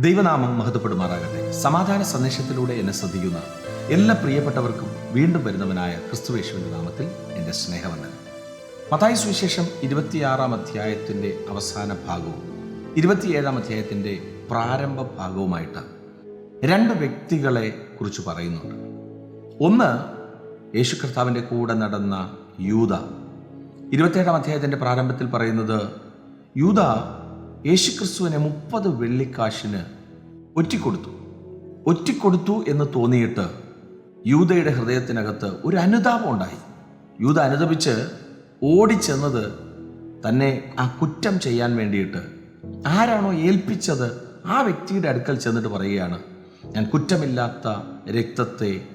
ദൈവനാമം മഹത്വപ്പെടുമാറാകട്ടെ. സമാധാന സന്ദേശത്തിലൂടെ എന്നെ ശ്രദ്ധിക്കുന്ന എല്ലാ പ്രിയപ്പെട്ടവർക്കും വീണ്ടും വരുന്നവനായ ക്രിസ്തുവേശുവിന്റെ നാമത്തിൽ എന്റെ സ്നേഹവന്ദനം. മതായ സുവിശേഷം ഇരുപത്തിയാറാം അധ്യായത്തിന്റെ അവസാന ഭാഗവും ഇരുപത്തിയേഴാം അധ്യായത്തിന്റെ പ്രാരംഭ ഭാഗവുമായിട്ട് രണ്ട് വ്യക്തികളെ കുറിച്ച് പറയുന്നുണ്ട്. ഒന്ന് യേശു കർത്താവിന്റെ കൂടെ നടന്ന യൂത. ഇരുപത്തിയേഴാം അധ്യായത്തിന്റെ പ്രാരംഭത്തിൽ പറയുന്നത് യൂത യേശുക്രിസ്തുവിനെ മുപ്പത് വെള്ളിക്കാശിന് ഒറ്റിക്കൊടുത്തു. ഒറ്റിക്കൊടുത്തു എന്ന് തോന്നിയിട്ട് യൂതയുടെ ഹൃദയത്തിനകത്ത് ഒരു അനുതാപം ഉണ്ടായി. യൂത അനുതപിച്ച് ഓടിച്ചെന്നത് തന്നെ ആ കുറ്റം ചെയ്യാൻ വേണ്ടിയിട്ട് ആരാണോ ഏൽപ്പിച്ചത് ആ വ്യക്തിയുടെ അടുക്കൽ ചെന്നിട്ട് പറയുകയാണ് ഞാൻ കുറ്റമില്ലാത്ത രക്തത്തെ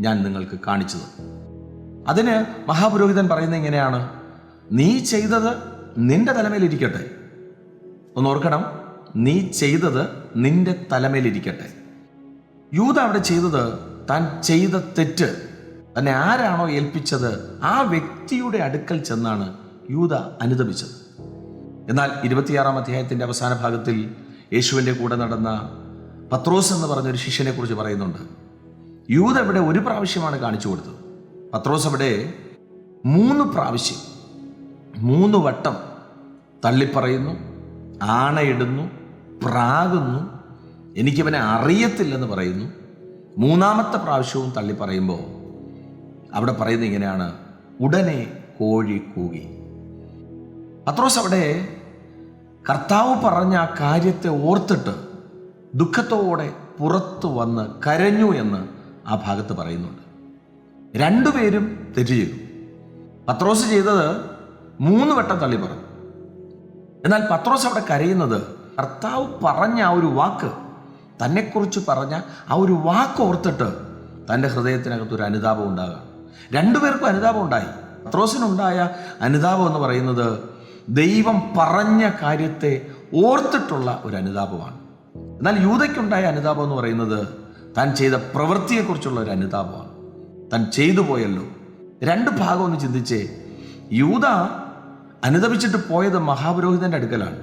ഞാൻ നിങ്ങൾക്ക് കാണിച്ചത്. അതിന് മഹാപുരോഹിതൻ പറയുന്നത് ഇങ്ങനെയാണ് നീ ചെയ്തത് നിന്റെ തലമേലിരിക്കട്ടെ. ഒന്ന് ഓർക്കണം നീ ചെയ്തത് നിന്റെ തലമേലിരിക്കട്ടെ. യൂത അവിടെ ചെയ്തത് താൻ ചെയ്ത തെറ്റ്. തന്നെ ആരാണോ ഏൽപ്പിച്ചത് ആ വ്യക്തിയുടെ അടുക്കൽ ചെന്നാണ് യൂത അനുദപിച്ചത്. എന്നാൽ ഇരുപത്തിയാറാം അധ്യായത്തിന്റെ അവസാന ഭാഗത്തിൽ യേശുവിന്റെ കൂടെ നടന്ന പത്രോസ് എന്ന് പറഞ്ഞൊരു ശിഷ്യനെ കുറിച്ച് പറയുന്നുണ്ട്. യൂത ഇവിടെ ഒരു പ്രാവശ്യമാണ് കാണിച്ചു കൊടുത്തത്. പത്രോസ് അവിടെ മൂന്ന് പ്രാവശ്യം മൂന്ന് വട്ടം തള്ളിപ്പറയുന്നു. ആണയിടുന്നു പ്രാകുന്നു എനിക്കിവനെ അറിയത്തില്ലെന്ന് പറയുന്നു. മൂന്നാമത്തെ പ്രാവശ്യവും തള്ളി പറയുമ്പോൾ അവിടെ പറയുന്നത് ഇങ്ങനെയാണ് ഉടനെ കോഴി കൂകി. അത്രോസ് അവിടെ കർത്താവ് പറഞ്ഞ ആ കാര്യത്തെ ഓർത്തിട്ട് ദുഃഖത്തോടെ പുറത്തു വന്ന് കരഞ്ഞു എന്ന് ആ ഭാഗത്ത് പറയുന്നുണ്ട്. രണ്ടുപേരും തെറ്റ് ചെയ്തു. പത്രോസ് ചെയ്തത് മൂന്ന് വട്ടം തള്ളി പറഞ്ഞു. എന്നാൽ പത്രോസ് അവിടെ കരയുന്നത് കർത്താവ് പറഞ്ഞ ആ ഒരു വാക്ക് തന്നെക്കുറിച്ച് പറഞ്ഞ ആ ഒരു വാക്ക് ഓർത്തിട്ട് തന്റെ ഹൃദയത്തിനകത്ത് ഒരു അനുതാപം ഉണ്ടാകുക രണ്ടുപേർക്കും അനുതാപം ഉണ്ടായി. പത്രോസിനുണ്ടായ അനുതാപം എന്ന് പറയുന്നത് ദൈവം പറഞ്ഞ കാര്യത്തെ ഓർത്തിട്ടുള്ള ഒരു അനുതാപമാണ്. എന്നാൽ യൂതയ്ക്കുണ്ടായ അനുതാപം എന്ന് പറയുന്നത് താൻ ചെയ്ത പ്രവൃത്തിയെക്കുറിച്ചുള്ള ഒരു അനുതാപമാണ്. താൻ ചെയ്തു പോയല്ലോ. രണ്ട് ഭാഗം ഒന്ന് ചിന്തിച്ചേ. യൂത അനുദപിച്ചിട്ട് പോയത് മഹാപുരോഹിതന്റെ അടുക്കലാണ്.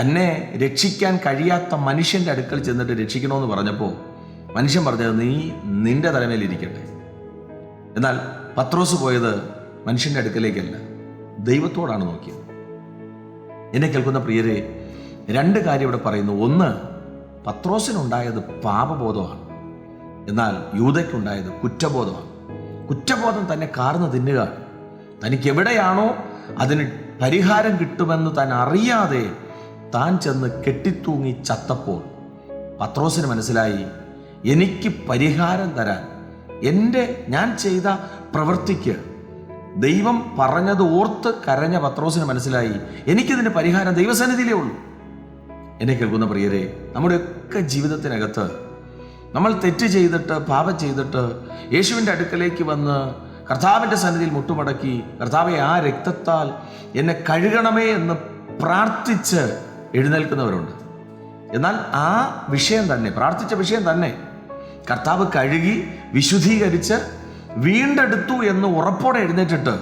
തന്നെ രക്ഷിക്കാൻ കഴിയാത്ത മനുഷ്യന്റെ അടുക്കൽ ചെന്നിട്ട് രക്ഷിക്കണമെന്ന് പറഞ്ഞപ്പോൾ മനുഷ്യൻ പറഞ്ഞത് നീ നിന്റെ തലമേൽ ഇരിക്കട്ടെ. എന്നാൽ പത്രോസ് പോയത് മനുഷ്യന്റെ അടുക്കലേക്കല്ല ദൈവത്തോടാണ് നോക്കിയത്. എന്നെ കേൾക്കുന്ന പ്രിയരെ രണ്ട് കാര്യം ഇവിടെ പറയുന്നു. ഒന്ന് പത്രോസിനുണ്ടായത് പാപബോധമാണ്. എന്നാൽ യൂതയ്ക്കുണ്ടായത് കുറ്റബോധമാണ്. കുറ്റബോധം തന്നെ കാർന്ന് തിന്നുക തനിക്ക് എവിടെയാണോ അതിന് പരിഹാരം കിട്ടുമെന്ന് താൻ അറിയാതെ താൻ ചെന്ന് കെട്ടിത്തൂങ്ങി ചത്തപ്പോൾ പത്രോസിന് മനസ്സിലായി എനിക്ക് പരിഹാരം തരാൻ എന്റെ ഞാൻ ചെയ്ത പ്രവൃത്തിക്ക് ദൈവം പറഞ്ഞത് ഓർത്ത് കരഞ്ഞ പത്രോസിന് മനസ്സിലായി എനിക്കിതിന് പരിഹാരം ദൈവസന്നിധിയിലേ ഉള്ളൂ. എന്നെ കേൾക്കുന്ന പ്രിയരെ നമ്മുടെയൊക്കെ ജീവിതത്തിനകത്ത് നമ്മൾ തെറ്റ് ചെയ്തിട്ട് പാപം ചെയ്തിട്ട് യേശുവിന്റെ അടുക്കലേക്ക് വന്ന് കർത്താവിന്റെ സന്നിധിയിൽ മുട്ടുമടക്കി കർത്താവെ ആ രക്തത്താൽ എന്നെ കഴുകണമേ എന്ന് പ്രാർത്ഥിച്ച് എഴുന്നേൽക്കുന്നവരുണ്ട്. എന്നാൽ ആ വിഷയം തന്നെ പ്രാർത്ഥിച്ച വിഷയം തന്നെ കർത്താവ് കഴുകി വിശുദ്ധീകരിച്ച് വീണ്ടെടുത്തു എന്ന് ഉറപ്പോടെ എഴുന്നേറ്റിട്ട്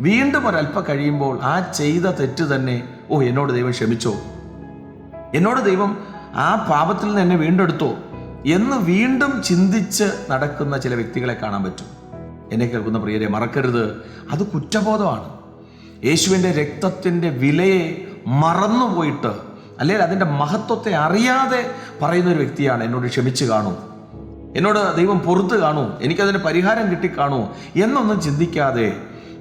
വീണ്ടും ഒരല്പം കഴിയുമ്പോൾ ആ ചെയ്ത തെറ്റ് തന്നെ ഓ എന്നോട് ദൈവം ക്ഷമിച്ചോ? എന്നോട് ദൈവം ആ പാപത്തിൽ നിന്ന് എന്നെ വീണ്ടെടുത്തോ? എന്ന് വീണ്ടും ചിന്തിച്ച് നടക്കുന്ന ചില വ്യക്തികളെ കാണാൻ പറ്റും. എന്നെ കേൾക്കുന്ന പ്രിയരെ മറക്കരുത്. അത് കുറ്റബോധമാണ്. യേശുവിന്റെ രക്തത്തിന്റെ വിലയെ മറന്നുപോയിട്ട് അല്ലെങ്കിൽ അതിന്റെ മഹത്വത്തെ അറിയാതെ പറയുന്ന ഒരു വ്യക്തിയാണ് എന്നോട് ക്ഷമിച്ച് കാണൂ. എന്നോട് ദൈവം പുറത്ത് കാണൂ. എനിക്കതിന് പരിഹാരം കിട്ടിക്കാണൂ എന്നൊന്നും ചിന്തിക്കാതെ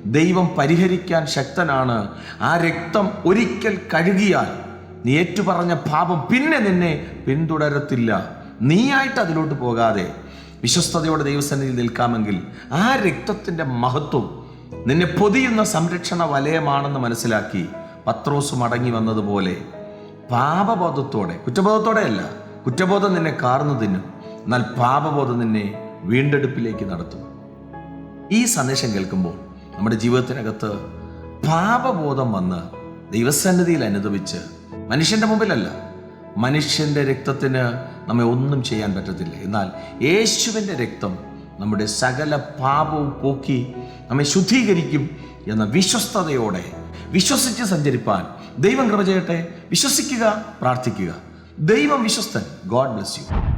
ദൈവം പരിഹരിക്കാൻ ശക്തനാണ്. ആ രക്തം ഒരിക്കൽ കഴുകിയാൽ നീ ഏറ്റുപറഞ്ഞ പാപം പിന്നെ നിന്നെ പിന്തുടരത്തില്ല. നീയായിട്ട് അതിലോട്ട് പോകാതെ വിശ്വസ്തയോടെ ദൈവസന്നിധിയിൽ നിൽക്കാമെങ്കിൽ ആ രക്തത്തിന്റെ മഹത്വം നിന്നെ പൊതിയുന്ന സംരക്ഷണ വലയമാണെന്ന് മനസ്സിലാക്കി പത്രോസ് മടങ്ങി വന്നതുപോലെ പാപബോധത്തോടെ കുറ്റബോധത്തോടെ അല്ല കുറ്റബോധം നിന്നെ കാർന്നു തിന്നും. എന്നാൽ പാപബോധം നിന്നെ വീണ്ടെടുപ്പിലേക്ക് നടത്തും. ഈ സന്ദേശം കേൾക്കുമ്പോൾ നമ്മുടെ ജീവിതത്തിനകത്ത് പാപബോധം വന്ന് ദൈവസന്നിധിയിൽ അനുദവിച്ച് മനുഷ്യന്റെ മുമ്പിലല്ല മനുഷ്യന്റെ രക്തത്തിന് നമ്മെ ഒന്നും ചെയ്യാൻ പറ്റത്തില്ല. എന്നാൽ യേശുവിന്റെ രക്തം നമ്മുടെ സകല പാപവും പോക്കി നമ്മെ ശുദ്ധീകരിക്കും എന്ന വിശ്വസ്തയോടെ വിശ്വസിച്ച് സഞ്ചരിപ്പാൻ ദൈവം കൃപ ചെയ്യട്ടെ. വിശ്വസിക്കുക പ്രാർത്ഥിക്കുക. ദൈവം വിശ്വസ്തൻ. God bless you